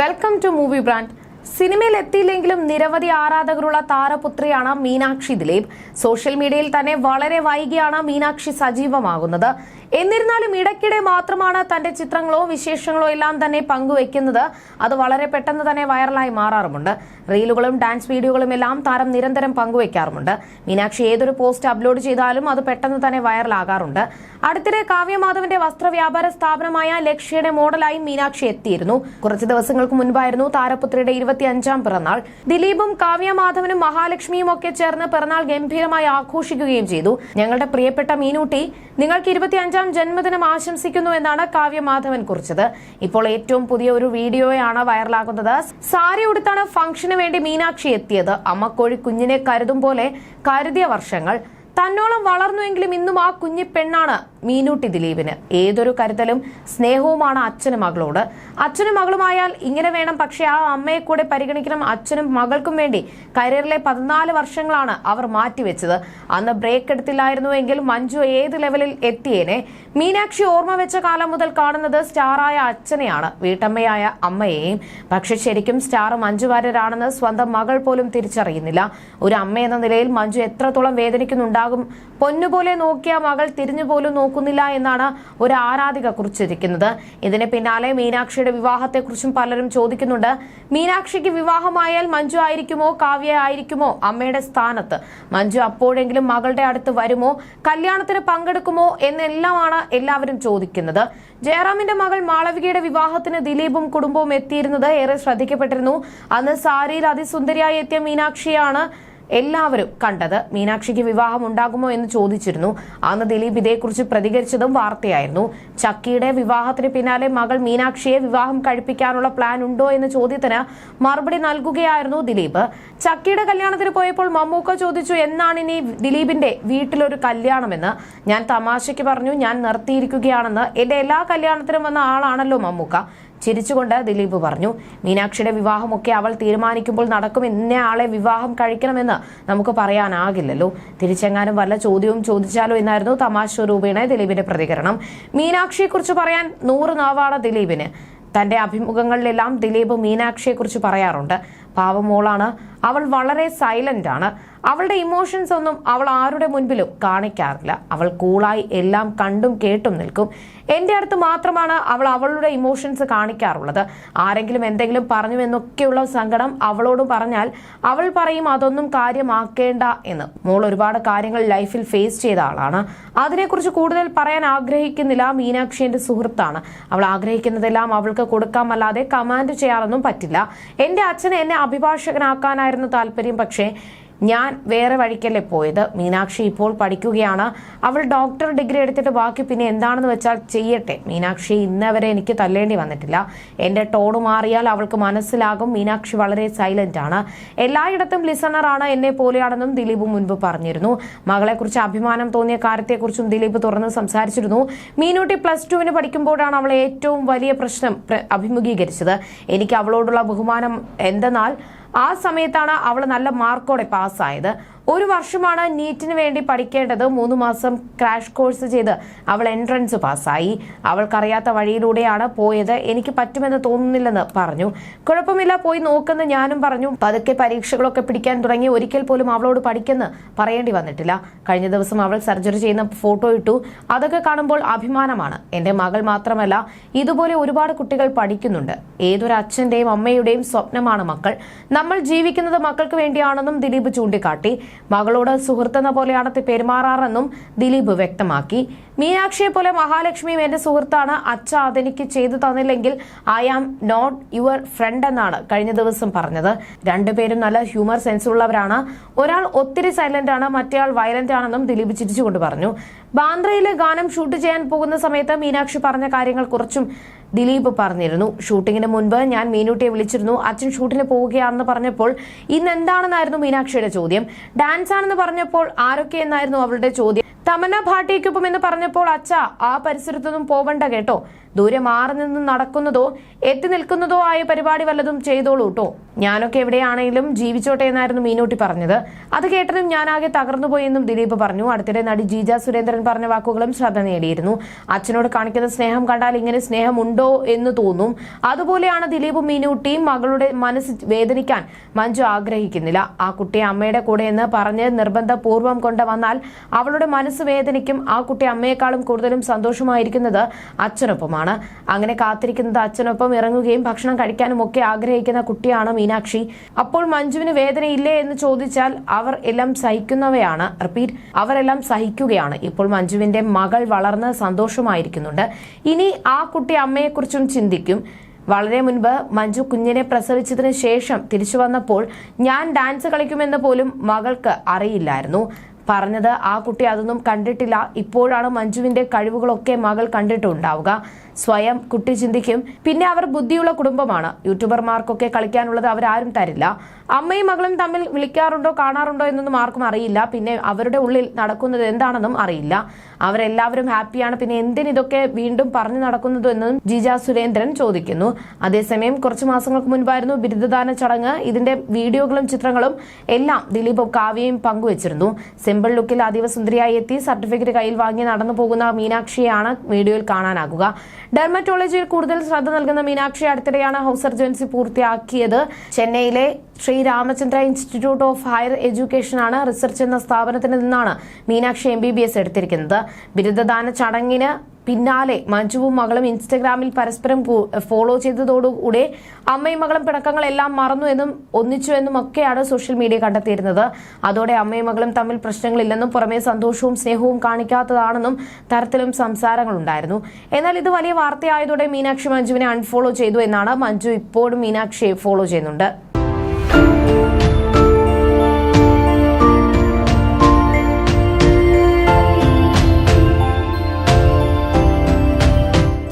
Welcome to movie brand സിനിമയിൽ എത്തിയില്ലെങ്കിലും നിരവധി ആരാധകരുള്ള താരപുത്രിയാണ് മീനാക്ഷി ദിലീപ്. സോഷ്യൽ മീഡിയയിൽ തന്നെ വളരെ വൈകിയാണ് മീനാക്ഷി സജീവമാകുന്നത്. എന്നിരുന്നാലും ഇടയ്ക്കിടെ മാത്രമാണ് തന്റെ ചിത്രങ്ങളോ വിശേഷങ്ങളോ എല്ലാം തന്നെ പങ്കുവെക്കുന്നത് അത് വളരെ പെട്ടെന്ന് തന്നെ വൈറലായി മാറാറുമുണ്ട്. റീലുകളും ഡാൻസ് വീഡിയോകളും എല്ലാം താരം നിരന്തരം പങ്കുവെക്കാറുമുണ്ട് മീനാക്ഷി ഏതൊരു പോസ്റ്റ് അപ്ലോഡ് ചെയ്താലും അത് പെട്ടെന്ന് തന്നെ വൈറലാകാറുണ്ട്. അടുത്തിടെ കാവ്യമാധവന്റെ വസ്ത്രവ്യാപാര സ്ഥാപനമായ ലക്ഷ്യയുടെ മോഡലായി മീനാക്ഷി എത്തിയിരുന്നു. കുറച്ച് ദിവസങ്ങൾക്ക് മുൻപായിരുന്നു താരപുത്രിയുടെ ഇരുപത്തിയഞ്ചാം പിറന്നാൾ. ദിലീപും കാവ്യമാധവനും മഹാലക്ഷ്മിയും ഒക്കെ ചേർന്ന് പിറന്നാൾ ഗംഭീരമായി ആഘോഷിക്കുകയും ചെയ്തു. ഞങ്ങളുടെ പ്രിയപ്പെട്ട മീനൂട്ടി നിങ്ങൾക്ക് ഇരുപത്തിയഞ്ചാം ജന്മദിനം ആശംസിക്കുന്നു എന്നാണ് കാവ്യമാധവൻ കുറിച്ചത്. ഇപ്പോൾ ഏറ്റവും പുതിയ ഒരു വീഡിയോയാണ് വൈറലാകുന്നത്. സാരി ഉടുത്താണ് ഫംഗ്ഷന് വേണ്ടി മീനാക്ഷി എത്തിയത്. അമ്മക്കോഴി കുഞ്ഞിനെ കരുതും പോലെ കരുതിയ വർഷങ്ങൾ. തന്നോളം വളർന്നുവെങ്കിലും ഇന്നും ആ കുഞ്ഞി പെണ്ണാണ് മീനൂട്ടി ദിലീപിന്. ഏതൊരു കരുതലും സ്നേഹവുമാണ് അച്ഛനും മകളോട്. അച്ഛനും മകളുമായാൽ ഇങ്ങനെ വേണം പക്ഷെ ആ അമ്മയെ കൂടെ പരിഗണിക്കണം അച്ഛനും മകൾക്കും വേണ്ടി. കരിയറിലെ പതിനാല് വർഷങ്ങളാണ് അവർ മാറ്റിവെച്ചത്. അന്ന് ബ്രേക്ക് എടുത്തില്ലായിരുന്നുവെങ്കിൽ മഞ്ജു ഏത് ലെവലിൽ എത്തിയേനെ? മീനാക്ഷി ഓർമ്മ വെച്ച കാലം മുതൽ കാണുന്നത് സ്റ്റാറായ അച്ഛനെയാണ് വീട്ടമ്മയായ അമ്മയെയും. പക്ഷെ ശരിക്കും സ്റ്റാർ മഞ്ജു വാര്യരാണെന്ന് സ്വന്തം മകൾ പോലും തിരിച്ചറിയുന്നില്ല. ഒരു അമ്മ എന്ന നിലയിൽ മഞ്ജു എത്രത്തോളം വേദനിക്കുന്നുണ്ടാകും പൊന്നുപോലെ നോക്കിയ മകൾ തിരിഞ്ഞുപോലും നോക്കുന്നില്ല എന്നാണ് ഒരു ആരാധിക കുറിച്ചിരിക്കുന്നത്. ഇതിന് പിന്നാലെ മീനാക്ഷിയുടെ വിവാഹത്തെക്കുറിച്ചും പലരും ചോദിക്കുന്നുണ്ട്. മീനാക്ഷിക്ക് വിവാഹമായാൽ മഞ്ജു ആയിരിക്കുമോ കാവ്യ ആയിരിക്കുമോ അമ്മയുടെ സ്ഥാനത്ത്? മഞ്ജു അപ്പോഴെങ്കിലും മകളുടെ അടുത്ത് വരുമോ കല്യാണത്തിന് പങ്കെടുക്കുമോ എന്നെല്ലാമാണ് എല്ലാവരും ചോദിക്കുന്നത്. ജയറാമിന്റെ മകൾ മാളവികയുടെ വിവാഹത്തിന് ദിലീപും കുടുംബവും എത്തിയിരുന്നത് ഏറെ ശ്രദ്ധിക്കപ്പെട്ടിരുന്നു. അന്ന് സാരിയിൽ അതിസുന്ദരിയായി എത്തിയ മീനാക്ഷിയാണ് എല്ലാവരും കണ്ടത്. മീനാക്ഷിക്ക് വിവാഹം ഉണ്ടാകുമോ എന്ന് ചോദിച്ചിരുന്നു. അന്ന് ദിലീപ് ഇതേക്കുറിച്ച് പ്രതികരിച്ചതും വാർത്തയായിരുന്നു. ചക്കിയുടെ വിവാഹത്തിന് പിന്നാലെ മകൾ മീനാക്ഷിയെ വിവാഹം കഴിപ്പിക്കാനുള്ള പ്ലാൻ ഉണ്ടോ എന്ന ചോദ്യത്തിന് മറുപടി നൽകുകയായിരുന്നു ദിലീപ്. ചക്കിയുടെ കല്യാണത്തിന് പോയപ്പോൾ മമ്മൂക്ക ചോദിച്ചു എന്നാണ് ഇനി ദിലീപിന്റെ വീട്ടിലൊരു കല്യാണമെന്ന്? ഞാൻ തമാശയ്ക്ക് പറഞ്ഞു ഞാൻ നിർത്തിയിരിക്കുകയാണെന്ന്. എന്റെ എല്ലാ കല്യാണത്തിനും വന്ന ആളാണല്ലോ മമ്മൂക്ക. ചിരിച്ചുകൊണ്ട് ദിലീപ് പറഞ്ഞു. മീനാക്ഷിയുടെ വിവാഹമൊക്കെ അവൾ തീരുമാനിക്കുമ്പോൾ നടക്കും ഇന്നയാളെ വിവാഹം കഴിക്കണമെന്ന് നമുക്ക് പറയാനാകില്ലല്ലോ. തിരിച്ചെങ്ങാനും വല്ല ചോദ്യവും ചോദിച്ചാലോ എന്നായിരുന്നു തമാശ രൂപേണ ദിലീപിന്റെ പ്രതികരണം. മീനാക്ഷിയെക്കുറിച്ച് പറയാൻ നൂറ് നാവാണ് ദിലീപിന്. തന്റെ അഭിമുഖങ്ങളിലെല്ലാം ദിലീപ് മീനാക്ഷിയെക്കുറിച്ച് പറയാറുണ്ട്. പാവമോളാണ് അവൾ വളരെ സൈലന്റ് ആണ്. അവളുടെ ഇമോഷൻസ് ഒന്നും അവൾ ആരുടെ മുൻപിലും കാണിക്കാറില്ല. അവൾ കൂളായി എല്ലാം കണ്ടും കേട്ടും നിൽക്കും. എന്റെ അടുത്ത് മാത്രമാണ് അവൾ അവളുടെ ഇമോഷൻസ് കാണിക്കാറുള്ളത്. ആരെങ്കിലും എന്തെങ്കിലും പറഞ്ഞു എന്നൊക്കെയുള്ള സങ്കടം അവളോട് പറഞ്ഞാൽ അവൾ പറയും അതൊന്നും കാര്യമാക്കേണ്ട എന്ന്. മോൾ ഒരുപാട് കാര്യങ്ങൾ ലൈഫിൽ ഫേസ് ചെയ്ത ആളാണ്. അതിനെക്കുറിച്ച് കൂടുതൽ പറയാൻ ആഗ്രഹിക്കുന്നില്ല മീനാക്ഷി എന്റെ സുഹൃത്താണ്. അവൾ ആഗ്രഹിക്കുന്നതെല്ലാം അവൾക്ക് കൊടുക്കാമല്ലാതെ കമാൻഡ് ചെയ്യാനൊന്നും പറ്റില്ല. എന്റെ അച്ഛന് എന്നെ അഭിഭാഷകനാക്കാനായിരുന്നു താല്പര്യം പക്ഷേ ഞാൻ വേറെ വഴിക്കല്ലേ പോയത്? മീനാക്ഷി ഇപ്പോൾ പഠിക്കുകയാണ്. അവൾ ഡോക്ടർ ഡിഗ്രി എടുത്തിട്ട് ബാക്കി പിന്നെ എന്താണെന്ന് വെച്ചാൽ ചെയ്യട്ടെ. മീനാക്ഷി ഇന്നവരെ എനിക്ക് തല്ലേണ്ടി വന്നിട്ടില്ല. എന്റെ ടോണ് മാറിയാൽ അവൾക്ക് മനസ്സിലാകും. മീനാക്ഷി വളരെ സൈലന്റ് ആണ്. എല്ലായിടത്തും ലിസണർ ആണ് എന്നെ പോലെയാണെന്നും ദിലീപ് മുൻപ് പറഞ്ഞിരുന്നു. മകളെക്കുറിച്ച് അഭിമാനം തോന്നിയ കാര്യത്തെക്കുറിച്ചും ദിലീപ് തുറന്ന് സംസാരിച്ചിരുന്നു. മീനൂട്ടി പ്ലസ് ടുവിന് പഠിക്കുമ്പോഴാണ് അവൾ ഏറ്റവും വലിയ പ്രശ്നം അഭിമുഖീകരിച്ചത്. എനിക്ക് അവളോടുള്ള ബഹുമാനം എന്തെന്നാൽ ആ സമയത്താണ് അവൾ നല്ല മാർക്കോടെ പാസ്സായത് ഒരു വർഷമാണ് നീറ്റിന് വേണ്ടി പഠിക്കേണ്ടത്. മൂന്ന് മാസം ക്രാഷ് കോഴ്സ് ചെയ്ത് അവൾ എൻട്രൻസ് പാസ്സായി. അവൾക്കറിയാത്ത വഴിയിലൂടെയാണ് പോയത്. എനിക്ക് പറ്റുമെന്ന് തോന്നുന്നില്ലെന്ന് പറഞ്ഞു. കുഴപ്പമില്ല പോയി നോക്കെന്ന് ഞാനും പറഞ്ഞു. പതുക്കെ പരീക്ഷകളൊക്കെ പിടിക്കാൻ തുടങ്ങി. ഒരിക്കൽ പോലും അവളോട് പഠിക്കെന്ന് പറയേണ്ടി വന്നിട്ടില്ല. കഴിഞ്ഞ ദിവസം അവൾ സർജറി ചെയ്യുന്ന ഫോട്ടോ ഇട്ടു. അതൊക്കെ കാണുമ്പോൾ അഭിമാനമാണ്. എന്റെ മകൾ മാത്രമല്ല ഇതുപോലെ ഒരുപാട് കുട്ടികൾ പഠിക്കുന്നുണ്ട്. ഏതൊരു അച്ഛന്റെയും അമ്മയുടെയും സ്വപ്നമാണ് മക്കൾ. നമ്മൾ ജീവിക്കുന്നത് മക്കൾക്ക് വേണ്ടിയാണെന്നും ദിലീപ് ചൂണ്ടിക്കാട്ടി. മകളോട് സുഹൃത്തെന്ന പോലെയാണ് പെരുമാറാറെന്നും ദിലീപ് വ്യക്തമാക്കി. മീനാക്ഷിയെ പോലെ മഹാലക്ഷ്മിയും എന്റെ സുഹൃത്താണ്. അച്ഛ അതെനിക്ക് ചെയ്തു തന്നില്ലെങ്കിൽ I am not your friend എന്നാണ് കഴിഞ്ഞ ദിവസം പറഞ്ഞത്. രണ്ടുപേരും നല്ല ഹ്യൂമർ സെൻസ് ഉള്ളവരാണ്. ഒരാൾ ഒത്തിരി സൈലന്റ് ആണ് മറ്റേയാൾ വയലന്റ് ആണെന്നും ദിലീപ് ചിരിച്ചുകൊണ്ട് പറഞ്ഞു. ബാന്ദ്രയിലെ ഗാനം ഷൂട്ട് ചെയ്യാൻ പോകുന്ന സമയത്ത് മീനാക്ഷി പറഞ്ഞ കാര്യങ്ങൾ കുറച്ചും ദിലീപ് പറഞ്ഞിരുന്നു. ഷൂട്ടിങ്ങിന് മുൻപ് ഞാൻ മീനൂട്ടിയെ വിളിച്ചിരുന്നു. അച്ഛൻ ഷൂട്ടിന് പോവുകയാണെന്ന് പറഞ്ഞപ്പോൾ ഇന്ന് എന്താണെന്നായിരുന്നു മീനാക്ഷിയുടെ ചോദ്യം. ഡാൻസ് ആണെന്ന് പറഞ്ഞപ്പോൾ ആരൊക്കെ എന്നായിരുന്നു അവളുടെ ചോദ്യം. തമന്ന ഭാട്ടിക്കൊപ്പം എന്ന് പറഞ്ഞപ്പോൾ അച്ഛ ആ പരിസരത്തൊന്നും പോവണ്ട കേട്ടോ. ദൂരെ മാറി നിന്ന് നടക്കുന്നതോ എത്തി നിൽക്കുന്നതോ ആയ പരിപാടി വല്ലതും ചെയ്തോളൂ കേട്ടോ ഞാനൊക്കെ എവിടെയാണെങ്കിലും ജീവിച്ചോട്ടെ എന്നായിരുന്നു മീനൂട്ടി പറഞ്ഞത്. അത് കേട്ടതും ഞാനാകെ തകർന്നുപോയി എന്നും ദിലീപ് പറഞ്ഞു. അടുത്തിടെ നടി ജീജ സുരേന്ദ്രൻ പറഞ്ഞ വാക്കുകളും ശ്രദ്ധ നേടിയിരുന്നു. അച്ഛനോട് കാണിക്കുന്ന സ്നേഹം കണ്ടാൽ ഇങ്ങനെ സ്നേഹമുണ്ടോ എന്ന് തോന്നും. അതുപോലെയാണ് ദിലീപും മീനൂട്ടിയും മകളുടെ മനസ്സ് വേദനിക്കാൻ മഞ്ജു ആഗ്രഹിക്കുന്നില്ല. ആ കുട്ടി അമ്മയുടെ കൂടെ എന്ന് പറഞ്ഞ് നിർബന്ധപൂർവം കൊണ്ടുവന്നാൽ അവളുടെ മനസ്സ് വേദനിക്കും. ആ കുട്ടി അമ്മയെക്കാളും കൂടുതലും സന്തോഷമായിരിക്കുന്നത് അച്ഛനൊപ്പമാണ്. അങ്ങനെ കാത്തിരിക്കുന്നത് അച്ഛനൊപ്പം ഇറങ്ങുകയും ഭക്ഷണം കഴിക്കാനും ഒക്കെ ആഗ്രഹിക്കുന്ന കുട്ടിയാണ് മീനാക്ഷി. അപ്പോൾ മഞ്ജുവിന് വേദനയില്ലേ എന്ന് ചോദിച്ചാൽ അവർ എല്ലാം സഹിക്കുന്നവയാണ്. റിപ്പീറ്റ് അവരെല്ലാം സഹിക്കുകയാണ്. ഇപ്പോൾ മഞ്ജുവിന്റെ മകൾ വളർന്ന് സന്തോഷമായിരിക്കുന്നുണ്ട്. ഇനി ആ കുട്ടി അമ്മയെക്കുറിച്ചും ചിന്തിക്കും. വളരെ മുൻപ് മഞ്ജു കുഞ്ഞിനെ പ്രസവിച്ചതിന് ശേഷം തിരിച്ചു വന്നപ്പോൾ ഞാൻ ഡാൻസ് കളിക്കുമെന്ന് പോലും മകൾക്ക് അറിയില്ലായിരുന്നു. പറഞ്ഞത്. ആ കുട്ടി അതൊന്നും കണ്ടിട്ടില്ല. ഇപ്പോഴാണ് മഞ്ജുവിന്റെ കഴിവുകളൊക്കെ മകൾ കണ്ടിട്ടുണ്ടാവുക. സ്വയം കുട്ടി ചിന്തിക്കും. പിന്നെ അവർ ബുദ്ധിയുള്ള കുടുംബമാണ്. യൂട്യൂബർമാർക്കൊക്കെ കളിക്കാനുള്ളത് അവരാരും തരില്ല. അമ്മയും മകളും തമ്മിൽ വിളിക്കാറുണ്ടോ കാണാറുണ്ടോ എന്നൊന്നും ആർക്കും അറിയില്ല. പിന്നെ അവരുടെ ഉള്ളിൽ നടക്കുന്നത് എന്താണെന്നും അറിയില്ല. അവരെല്ലാവരും ഹാപ്പിയാണ്. പിന്നെ എന്തിനിതൊക്കെ വീണ്ടും പറഞ്ഞു നടക്കുന്നത് എന്നും ജിജ സുരേന്ദ്രൻ ചോദിക്കുന്നു. അതേസമയം കുറച്ചു മാസങ്ങൾക്ക് മുൻപായിരുന്നു ബിരുദദാന ചടങ്ങ്. ഇതിന്റെ വീഡിയോകളും ചിത്രങ്ങളും എല്ലാം ദിലീപും കാവ്യയും പങ്കുവച്ചിരുന്നു. സിമ്പിൾ ലുക്കിൽ അതീവ സുന്ദരിയായി എത്തി. സർട്ടിഫിക്കറ്റ് കയ്യിൽ വാങ്ങി നടന്നു പോകുന്ന മീനാക്ഷിയെയാണ് വീഡിയോയിൽ കാണാനാകുക. ഡെർമറ്റോളജിയിൽ കൂടുതൽ ശ്രദ്ധ നൽകുന്ന മീനാക്ഷി അടുത്തിടെയാണ് ഹൗസ് സർജൻസി പൂർത്തിയാക്കിയത്. ചെന്നൈയിലെ Sri Ramachandra institute of higher എഡ്യൂക്കേഷനാണ് research എന്ന സ്ഥാപനത്തിൽ നിന്നാണ് Meenakshi M B B S എടുത്തിരിക്കുന്നത്. ബിരുദദാന ചടങ്ങിന് പിന്നാലെ മഞ്ജുവും മകളും ഇൻസ്റ്റഗ്രാമിൽ പരസ്പരം ഫോളോ ചെയ്തതോടുകൂടെ അമ്മയും മകളും പിണക്കങ്ങളെല്ലാം മറന്നു എന്നും ഒന്നിച്ചു എന്നും ഒക്കെയാണ് സോഷ്യൽ മീഡിയ കണ്ടെത്തിയിരുന്നത്. അതോടെ അമ്മയും മകളും തമ്മിൽ പ്രശ്നങ്ങളില്ലെന്നും പുറമേ സന്തോഷവും സ്നേഹവും കാണിക്കാത്തതാണെന്നും തരത്തിലും സംസാരങ്ങളുണ്ടായിരുന്നു. എന്നാൽ ഇത് വലിയ വാർത്തയായതോടെ മീനാക്ഷി മഞ്ജുവിനെ അൺഫോളോ ചെയ്തു എന്നാണ് മഞ്ജു ഇപ്പോഴും മീനാക്ഷിയെ ഫോളോ ചെയ്യുന്നുണ്ട്.